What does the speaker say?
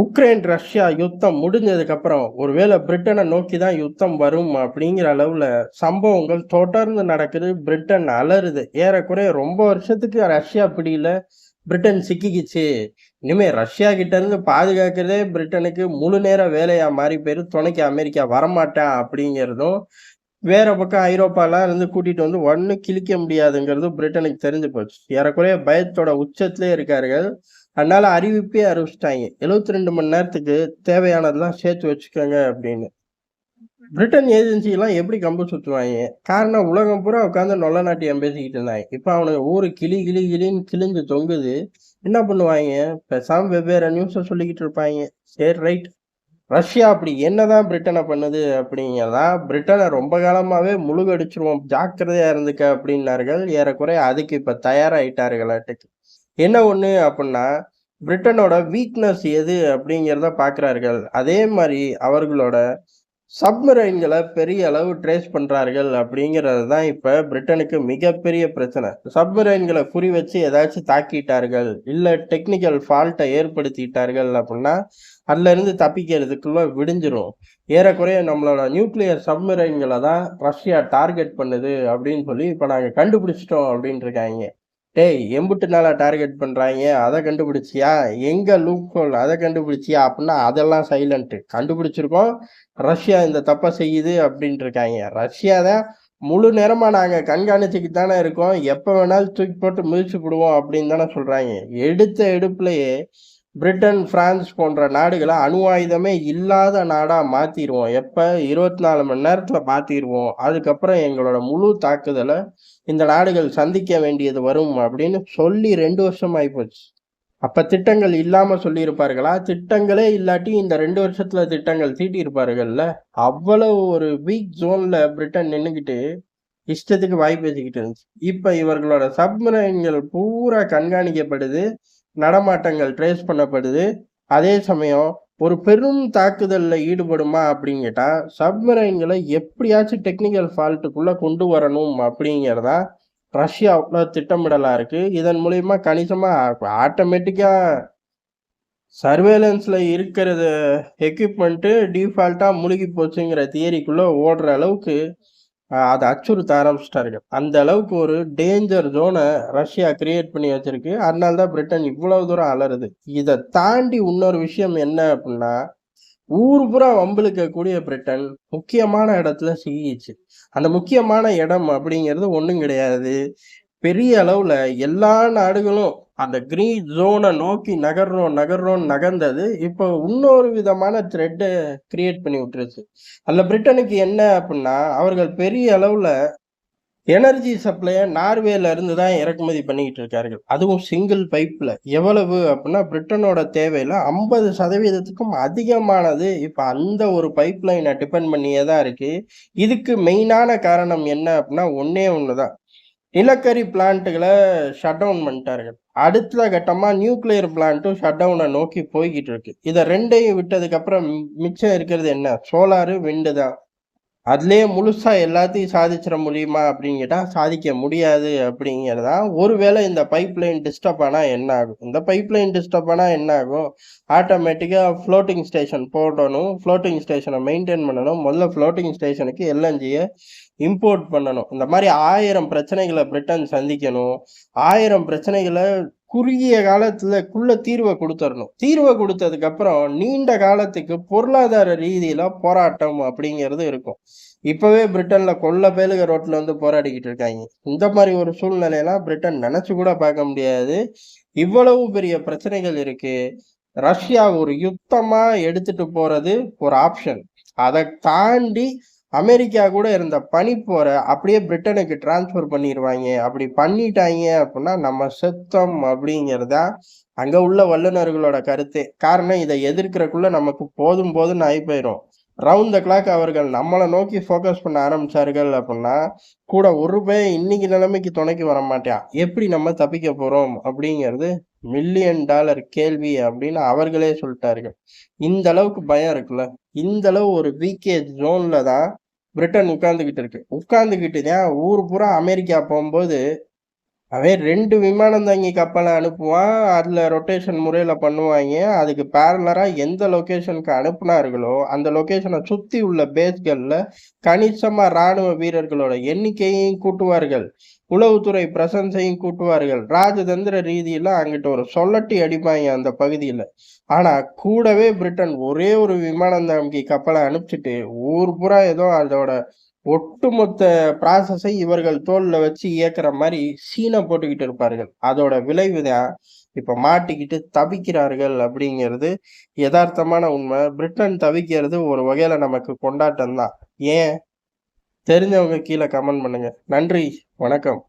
Ukraine Russia யுத்தம் முடிஞ்சதுக்கப்புறம் ஒருவேளை பிரிட்டனை நோக்கி தான் யுத்தம் வரும் அப்படிங்கிற அளவில் சம்பவங்கள் தொடர்ந்து நடக்குது. பிரிட்டன் அலறுது. ஏறக்குறைய ரொம்ப வருஷத்துக்கு ரஷ்யா பிடியில பிரிட்டன் சிக்கிக்கிச்சு. இனிமேல் ரஷ்யா கிட்டேருந்து பாதுகாக்கிறதே பிரிட்டனுக்கு முழு நேர வேலையாக மாறி போயிரு. துணைக்கு அமெரிக்கா வரமாட்டேன் அப்படிங்கிறதும் வேற பக்கம் ஐரோப்பாலாம் இருந்து கூட்டிட்டு வந்து ஒன்று கிழிக்க முடியாதுங்கிறது பிரிட்டனுக்கு தெரிஞ்சு போச்சு. ஏறக்குறைய பயத்தோட உச்சத்திலே இருக்கார்கள். அதனால அறிவிப்பே அறிவிச்சிட்டாங்க எழுபத்தி ரெண்டு மணி நேரத்துக்கு தேவையானதெல்லாம் சேர்த்து வச்சுக்கோங்க அப்படின்னு. பிரிட்டன் ஏஜென்சிலாம் எப்படி கம்பு சுற்றுவாங்க காரணம் உலகம் பூரா உட்காந்து நொல்ல நாட்டியம் பேசிக்கிட்டு இருந்தாங்க. இப்போ அவனுக்கு ஊர் கிளி கிளி கிளின்னு கிழிஞ்சு தொங்குது. என்ன பண்ணுவாங்க? பெசாம் வெவ்வேறு நியூஸை சொல்லிக்கிட்டு இருப்பாங்க. சரி ரைட் ரஷ்யா அப்படி என்னதான் பிரிட்டனை பண்ணுது அப்படிங்கிறதா? பிரிட்டனை ரொம்ப காலமாகவே முழுகடிச்சிருவோம். ஜாக்கிரதையாக இருந்துக்க அப்படின்னார்கள். ஏறக்குறைய அதுக்கு இப்ப தயாராயிட்டார்களாட்டுக்கு என்ன ஒன்று அப்படின்னா பிரிட்டனோட வீக்னஸ் எது அப்படிங்கிறத பார்க்குறார்கள் அதே மாதிரி அவர்களோட சப்மரைன்களை பெரிய அளவு ட்ரேஸ் பண்ணுறார்கள் அப்படிங்கிறது தான் இப்போ பிரிட்டனுக்கு மிகப்பெரிய பிரச்சனை. சப்மரைன்களை குறி வச்சு ஏதாச்சும் தாக்கிட்டார்கள் இல்லை டெக்னிக்கல் ஃபால்ட்டை ஏற்படுத்திட்டார்கள் அப்படின்னா அதுலேருந்து தப்பிக்கிறதுக்குள்ளே தப்பிக்கிறதுக்குள்ள விடிஞ்சிரும். ஏறக்குறைய நம்மளோட நியூக்ளியர் சப்மரைன்களை தான் ரஷ்யா டார்கெட் பண்ணுது அப்படின்னு சொல்லி இப்போ நாங்கள் கண்டுபிடிச்சிட்டோம் அப்படின்ட்டு இருக்காங்க. டேய் எம்புட்டு நாளாக டார்கெட் பண்ணுறாங்க அதை கண்டுபிடிச்சியா? எங்கே லூப் ஹோல் அதை கண்டுபிடிச்சியா அப்படின்னா அதெல்லாம் சைலண்ட்டு கண்டுபிடிச்சிருக்கோம். ரஷ்யா இந்த தப்பை செய்யுது அப்படின்ட்டு இருக்காங்க. ரஷ்யா தான் முழு நேரமாக நாங்கள் கண்காணிச்சுக்கு தானே இருக்கோம். எப்போ வேணாலும் தூக்கி போட்டு மிதிச்சு விடுவோம் அப்படின்னு தானே சொல்கிறாங்க எடுத்த எடுப்புலையே பிரிட்டன் பிரான்ஸ் போன்ற நாடுகளை அணு ஆயுதமே இல்லாத நாடாக மாற்றிடுவோம் எப்போ? இருபத்தி நாலு மணி நேரத்தில் மாற்றிடுவோம் அதுக்கப்புறம் எங்களோட முழு தாக்குதலை இந்த நாடுகள் சந்திக்க வேண்டியது வரும் அப்படின்னு சொல்லி ரெண்டு வருஷம் ஆகிப்போச்சு அப்போ திட்டங்கள் இல்லாமல் சொல்லியிருப்பார்களா? திட்டங்களே இல்லாட்டி இந்த ரெண்டு வருஷத்தில் திட்டங்கள் தீட்டியிருப்பார்கள்ல? அவ்வளவு ஒரு வீக் ஜோனில் பிரிட்டன் நின்றுக்கிட்டு இஷ்டத்துக்கு வாய் பேசிக்கிட்டு இருந்துச்சு. இப்போ இவர்களோட சப்மரைன்கள் பூரா கண்காணிக்கப்படுது. நடமாட்டங்கள் ட்ரேஸ் பண்ணப்படுது. அதே சமயம் ஒரு பெரும் தாக்குதலில் ஈடுபடுமா அப்படின்னு கேட்டால் சப்மரைன்களை எப்படியாச்சும் டெக்னிக்கல் ஃபால்ட்டுக்குள்ளே கொண்டு வரணும் அப்படிங்கிறதா ரஷ்யாவுல திட்டமிடலாக இருக்குது இதன் மூலயமா கணிசமாக ஆட்டோமேட்டிக்காக சர்வேலன்ஸில் இருக்கிறது எக்யூப்மெண்ட்டு டிஃபால்ட்டாக முழுகி போச்சுங்கிற தியரிக்குள்ளே ஓடுற அளவுக்கு அதை அச்சுறுத்த ஆரம்பிச்சிட்டார்கள் அந்த அளவுக்கு ஒரு டேஞ்சர் ஜோனை ரஷ்யா கிரியேட் பண்ணி வச்சிருக்கு. அதனால தான் பிரிட்டன் இவ்வளவு தூரம் அலறுது. இதை தாண்டி இன்னொரு விஷயம் என்ன அப்படின்னா ஊர் பூரா வம்பிழுக்கக்கூடிய பிரிட்டன் முக்கியமான இடத்துல சிக்கிச்சு அந்த முக்கியமான இடம் அப்படிங்கிறது ஒன்றும் கிடையாது. பெரிய அளவில் எல்லா நாடுகளும் அந்த கிரீன் ஜோனை நோக்கி நகர்றோம் நகர்றோம் நகர்ந்தது. இப்போ இன்னொரு விதமான த்ரெட்டை கிரியேட் பண்ணி விட்டுருச்சு. அதில் பிரிட்டனுக்கு என்ன அப்படின்னா அவர்கள் பெரிய அளவில் எனர்ஜி சப்ளையை நார்வேல இருந்து தான் இறக்குமதி பண்ணிக்கிட்டு இருக்கார்கள். அதுவும் சிங்கிள் பைப்பில் எவ்வளவு அப்படின்னா பிரிட்டனோட தேவையில் ஐம்பது சதவீதத்துக்கும் அதிகமானது இப்போ அந்த ஒரு பைப் லைனை டிபெண்ட் பண்ணியே தான் இருக்குது இதுக்கு மெயினான காரணம் என்ன அப்படின்னா ஒன்றே ஒன்று தான் நிலக்கரி பிளான்ட்டுகளை ஷட் டவுன் பண்ணிட்டார்கள். அடுத்த கட்டமாக நியூக்ளியர் பிளான்ட்டும் ஷட் டவுனை நோக்கி போய்கிட்டு இருக்கு இதை ரெண்டையும் விட்டதுக்கப்புறம் மிச்சம் இருக்கிறது என்ன? சோலாரு விண்டு தான். அதுலேயே முழுசாக எல்லாத்தையும் சாதிச்சிட முடியுமா அப்படின்னு கேட்டால் சாதிக்க முடியாது அப்படிங்கிறதா? ஒருவேளை இந்த பைப் லைன் டிஸ்டர்ப் ஆனால் என்ன ஆகும்? இந்த பைப் லைன் டிஸ்டர்ப் ஆனால் என்ன ஆகும்? ஆட்டோமேட்டிக்காக ஃப்ளோட்டிங் ஸ்டேஷன் போடணும். ஃப்ளோட்டிங் ஸ்டேஷனை மெயின்டைன் பண்ணணும். முதல்ல ஃப்ளோட்டிங் ஸ்டேஷனுக்கு எல்என்ஜியை இம்போர்ட் பண்ணணும். இந்த மாதிரி ஆயிரம் பிரச்சனைகளை பிரிட்டன் சந்திக்கணும். ஆயிரம் பிரச்சனைகளை குறுகிய காலத்துல குள்ள தீர்வை கொடுத்துடணும் தீர்வை கொடுத்ததுக்கு அப்புறம் நீண்ட காலத்துக்கு பொருளாதார ரீதியில போராட்டம் அப்படிங்கிறது இருக்கும். இப்பவே பிரிட்டன்ல கொல்ல பேலுக ரோட்ல வந்து போராடிக்கிட்டு இருக்காங்க. இந்த மாதிரி ஒரு சூழ்நிலையெல்லாம் பிரிட்டன் நினைச்சு கூட பார்க்க முடியாது. இவ்வளவு பெரிய பிரச்சனைகள் இருக்கு. ரஷ்யா ஒரு யுத்தமா எடுத்துட்டு போறது ஒரு ஆப்ஷன் அதை தாண்டி அமெரிக்கா கூட இருந்த பனிப்போரை அப்படியே பிரிட்டனுக்கு டிரான்ஸ்ஃபர் பண்ணிடுவாங்க அப்படி பண்ணிட்டாங்க அப்படின்னா நம்ம செத்தம் அப்படிங்கிறதா அங்க உள்ள வல்லுநர்களோட கருத்து. காரணம் இதை எதிர்க்கிறக்குள்ள நமக்கு போதும் போதும்னு ஆகி போயிடும் ரவுண்ட் த கிளாக் அவர்கள் நம்மளை நோக்கி ஃபோக்கஸ் பண்ண ஆரம்பிச்சார்கள் அப்படின்னா கூட ஒரு பேர் இன்னைக்கு நிலைமைக்கு துணைக்கு வர மாட்டான் எப்படி நம்ம தப்பிக்க போகிறோம் அப்படிங்கிறது மில்லியன் டாலர் கேள்வி அப்படின்னு அவர்களே சொல்லிட்டார்கள். இந்த அளவுக்கு பயம் இருக்குல்ல? இந்த அளவு ஒரு வீக்கேஜ் ஜோன்ல தான் பிரிட்டன் உட்காந்துக்கிட்டு இருக்கு. உட்காந்துக்கிட்டு தான் ஊர் பூரா அமெரிக்கா போகும்போது அவன் ரெண்டு விமானம் தாங்கி கப்பலை அனுப்புவான். அதில் ரொட்டேஷன் முறையில் பண்ணுவாங்க அதுக்கு பேரலராக எந்த லொக்கேஷனுக்கு அனுப்புனார்களோ, அந்த லொக்கேஷனை சுற்றி உள்ள பேஸ்களில் கணிசமாக ராணுவ வீரர்களோட எண்ணிக்கையையும் கூட்டுவார்கள். உளவுத்துறை பிரசன்ஸையும் கூட்டுவார்கள். ராஜதந்திர ரீதியில் அங்கிட்ட ஒரு சொல்லட்டி அடிப்பாங்க அந்த பகுதியில் ஆனால் கூடவே பிரிட்டன் ஒரே ஒரு விமானம் தாங்கி கப்பலை அனுப்பிச்சிட்டு ஊர் பூரா ஏதோ அதோட ஒட்டுமொத்த ப்ராசஸை இவர்கள் தோல்ல வச்சு இயக்குற மாதிரி சீனை போட்டுக்கிட்டு இருப்பார்கள். அதோட விளைவு தான் இப்ப மாட்டிக்கிட்டு தவிக்கிறார்கள் அப்படிங்கிறது எதார்த்தமான உண்மை. பிரிட்டன் தவிக்கிறது ஒரு வகையில நமக்கு கொண்டாட்டம் தான். ஏன்? தெரிஞ்சவங்க கீழே கமெண்ட் பண்ணுங்க. நன்றி, வணக்கம்.